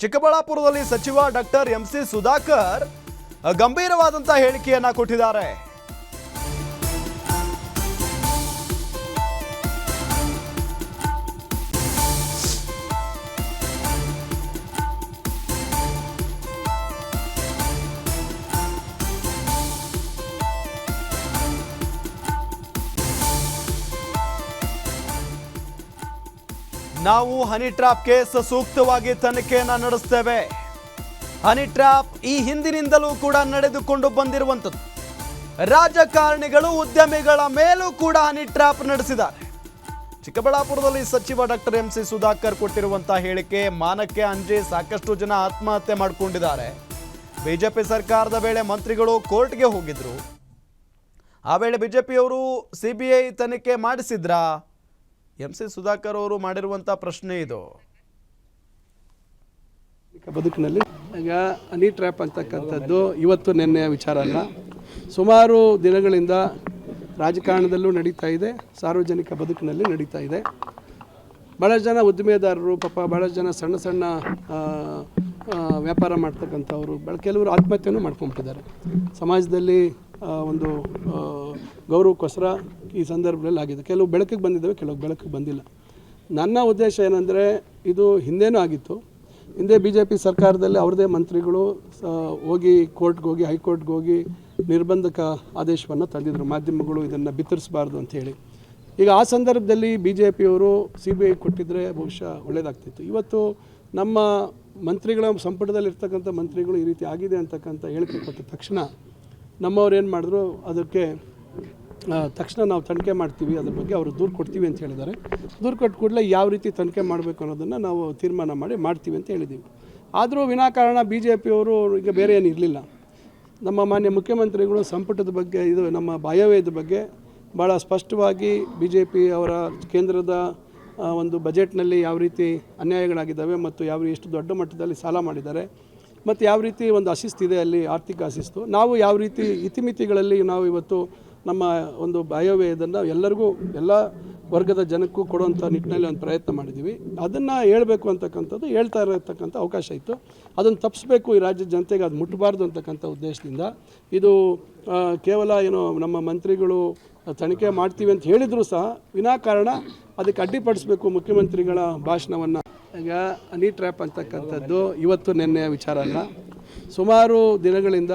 ಚಿಕ್ಕಬಳ್ಳಾಪುರದಲ್ಲಿ ಸಚಿವ doctor M C Sudhakar ಗಂಭೀರವಾದಂತಹ ಹೇಳಿಕೆಯನ್ನ ಕೊಟ್ಟಿದ್ದಾರೆ. ನಾವು ಹನಿ ಟ್ರಾಪ್ ಕೇಸ್ ಸೂಕ್ತವಾಗಿ ತನಿಖೆಯನ್ನು ನಡೆಸ್ತೇವೆ. ಹನಿ ಟ್ರಾಪ್ ಈ ಹಿಂದಿನಿಂದಲೂ ಕೂಡ ನಡೆದುಕೊಂಡು ಬಂದಿರುವಂಥದ್ದು. ರಾಜಕಾರಣಿಗಳು, ಉದ್ಯಮಿಗಳ ಮೇಲೂ ಕೂಡ ಹನಿ ಟ್ರಾಪ್ ನಡೆಸಿದ್ದಾರೆ ಚಿಕ್ಕಬಳ್ಳಾಪುರದಲ್ಲಿ ಸಚಿವ ಡಾಕ್ಟರ್ ಎಂ ಸಿ ಸುಧಾಕರ್ ಕೊಟ್ಟಿರುವಂತಹ ಹೇಳಿಕೆ ಮಾನಕ್ಕೆ ಅಂಜಿ ಸಾಕಷ್ಟು ಜನ ಆತ್ಮಹತ್ಯೆ ಮಾಡಿಕೊಂಡಿದ್ದಾರೆ. ಬಿಜೆಪಿ ಸರ್ಕಾರದ ವೇಳೆ ಮಂತ್ರಿಗಳು ಕೋರ್ಟ್ಗೆ ಹೋಗಿದ್ರು. ಆ ವೇಳೆ ಬಿಜೆಪಿಯವರು ಸಿ ಬಿ ಐ ತನಿಖೆ ಮಾಡಿಸಿದ್ರಾ? ಎಂ ಸಿ ಸುಧಾಕರ್ ಅವರು ಮಾಡಿರುವಂಥ ಪ್ರಶ್ನೆ ಇದು. ಬದುಕಿನಲ್ಲಿ ಈಗ ಹನಿ ಟ್ರ್ಯಾಪ್ ಅಂತಕ್ಕಂಥದ್ದು ಇವತ್ತು ನಿನ್ನೆ ವಿಚಾರ ಅಲ್ಲ. ಸುಮಾರು ದಿನಗಳಿಂದ ರಾಜಕಾರಣದಲ್ಲೂ ನಡೀತಾ ಇದೆ, ಸಾರ್ವಜನಿಕ ಬದುಕಿನಲ್ಲಿ ನಡೀತಾ ಇದೆ. ಭಾಳಷ್ಟು ಜನ ಉದ್ದಿಮೆದಾರರು, ಪಾಪ ಭಾಳಷ್ಟು ಜನ ಸಣ್ಣ ಸಣ್ಣ ವ್ಯಾಪಾರ ಮಾಡ್ತಕ್ಕಂಥವ್ರು ಭಾಳ ಕೆಲವರು ಆತ್ಮಹತ್ಯೆನೂ ಮಾಡ್ಕೊಂಬಿಟ್ಟಿದ್ದಾರೆ ಸಮಾಜದಲ್ಲಿ ಒಂದು ಗೌರವ ಕೊಸರ ಈ ಸಂದರ್ಭದಲ್ಲಿ ಆಗಿದೆ. ಕೆಲವು ಬೆಳಕಿಗೆ ಬಂದಿದ್ದಾವೆ, ಕೆಲವು ಬೆಳಕಿಗೆ ಬಂದಿಲ್ಲ. ನನ್ನ ಉದ್ದೇಶ ಏನಂದರೆ, ಇದು ಹಿಂದೇನೂ ಆಗಿತ್ತು. ಹಿಂದೆ ಬಿ ಜೆ ಪಿ ಸರ್ಕಾರದಲ್ಲಿ ಅವ್ರದ್ದೇ ಮಂತ್ರಿಗಳು ಹೋಗಿ ಕೋರ್ಟ್ಗೆ ಹೋಗಿ, ಹೈಕೋರ್ಟ್ಗೆ ಹೋಗಿ ನಿರ್ಬಂಧಕ ಆದೇಶವನ್ನು ತಂದಿದ್ದರು ಮಾಧ್ಯಮಗಳು ಇದನ್ನು ಬಿತ್ತರಿಸಬಾರ್ದು ಅಂಥೇಳಿ ಈಗ ಆ ಸಂದರ್ಭದಲ್ಲಿ ಬಿ ಜೆ ಪಿಯವರು ಸಿ ಬಿ ಐ ಕೊಟ್ಟಿದ್ದರೆ ಬಹುಶಃ ಒಳ್ಳೆಯದಾಗ್ತಿತ್ತು ಇವತ್ತು ನಮ್ಮ ಮಂತ್ರಿಗಳ ಸಂಪುಟದಲ್ಲಿರ್ತಕ್ಕಂಥ ಮಂತ್ರಿಗಳು ಈ ರೀತಿ ಆಗಿದೆ ಅಂತಕ್ಕಂಥ ಹೇಳಿಕೆ ಕೊಟ್ಟ ತಕ್ಷಣ ನಮ್ಮವ್ರು ಏನು ಮಾಡಿದ್ರು, ಅದಕ್ಕೆ ತಕ್ಷಣ ನಾವು ತನಿಖೆ ಮಾಡ್ತೀವಿ, ಅದ್ರ ಬಗ್ಗೆ ಅವರು ದೂರು ಕೊಡ್ತೀವಿ ಅಂತ ಹೇಳಿದ್ದಾರೆ. ದೂರು ಕೊಟ್ಟು ಕೂಡಲೇ ಯಾವ ರೀತಿ ತನಿಖೆ ಮಾಡಬೇಕು ಅನ್ನೋದನ್ನು ನಾವು ತೀರ್ಮಾನ ಮಾಡಿ ಮಾಡ್ತೀವಿ ಅಂತ ಹೇಳಿದ್ದೀವಿ ಆದರೂ ವಿನಾಕಾರಣ ಬಿ ಜೆ ಪಿಯವರು ಈಗ ಬೇರೆ ಏನು ಇರಲಿಲ್ಲ. ನಮ್ಮ ಮಾನ್ಯ ಮುಖ್ಯಮಂತ್ರಿಗಳು ಸಂಪುಟದ ಬಗ್ಗೆ, ಇದು ನಮ್ಮ ಬಾಯವ್ಯದ ಬಗ್ಗೆ ಭಾಳ ಸ್ಪಷ್ಟವಾಗಿ ಬಿ ಜೆ ಪಿ ಅವರ ಕೇಂದ್ರದ ಒಂದು ಬಜೆಟ್ನಲ್ಲಿ ಯಾವ ರೀತಿ ಅನ್ಯಾಯಗಳಾಗಿದ್ದಾವೆ ಮತ್ತು ಯಾವ ಎಷ್ಟು ದೊಡ್ಡ ಮಟ್ಟದಲ್ಲಿ ಸಾಲ ಮಾಡಿದ್ದಾರೆ ಮತ್ತು ಯಾವ ರೀತಿ ಒಂದು ಅಶಿಸ್ತಿದೆ ಅಲ್ಲಿ, ಆರ್ಥಿಕ ಅಶಿಸ್ತು? ನಾವು ಯಾವ ರೀತಿ ಇತಿಮಿತಿಗಳಲ್ಲಿ ನಾವು ಇವತ್ತು ನಮ್ಮ ಒಂದು ಆಯವ್ಯಯದನ್ನು ಎಲ್ಲರಿಗೂ, ಎಲ್ಲ ವರ್ಗದ ಜನಕ್ಕೂ ಕೊಡುವಂಥ ನಿಟ್ಟಿನಲ್ಲಿ ಒಂದು ಪ್ರಯತ್ನ ಮಾಡಿದ್ದೀವಿ. ಅದನ್ನು ಹೇಳಬೇಕು ಅಂತಕ್ಕಂಥದ್ದು, ಹೇಳ್ತಾ ಇರತಕ್ಕಂಥ ಅವಕಾಶ ಇತ್ತು. ಅದನ್ನು ತಪ್ಪಿಸ್ಬೇಕು ಈ ರಾಜ್ಯದ ಜನತೆಗೆ, ಅದು ಮುಟ್ಟಬಾರ್ದು ಅಂತಕ್ಕಂಥ ಉದ್ದೇಶದಿಂದ. ಇದು ಕೇವಲ ಏನು ನಮ್ಮ ಮಂತ್ರಿಗಳು ತನಿಖೆ ಮಾಡ್ತೀವಿ ಅಂತ ಹೇಳಿದರೂ ಸಹ ವಿನಾಕಾರಣ ಅದಕ್ಕೆ ಅಡ್ಡಿಪಡಿಸಬೇಕು ಮುಖ್ಯಮಂತ್ರಿಗಳ ಭಾಷಣವನ್ನು. ಈಗ ಹನಿ ಟ್ರ್ಯಾಪ್ ಅಂತಕ್ಕಂಥದ್ದು ಇವತ್ತು ನಿನ್ನೆ ವಿಚಾರ ಅಲ್ಲ ಸುಮಾರು ದಿನಗಳಿಂದ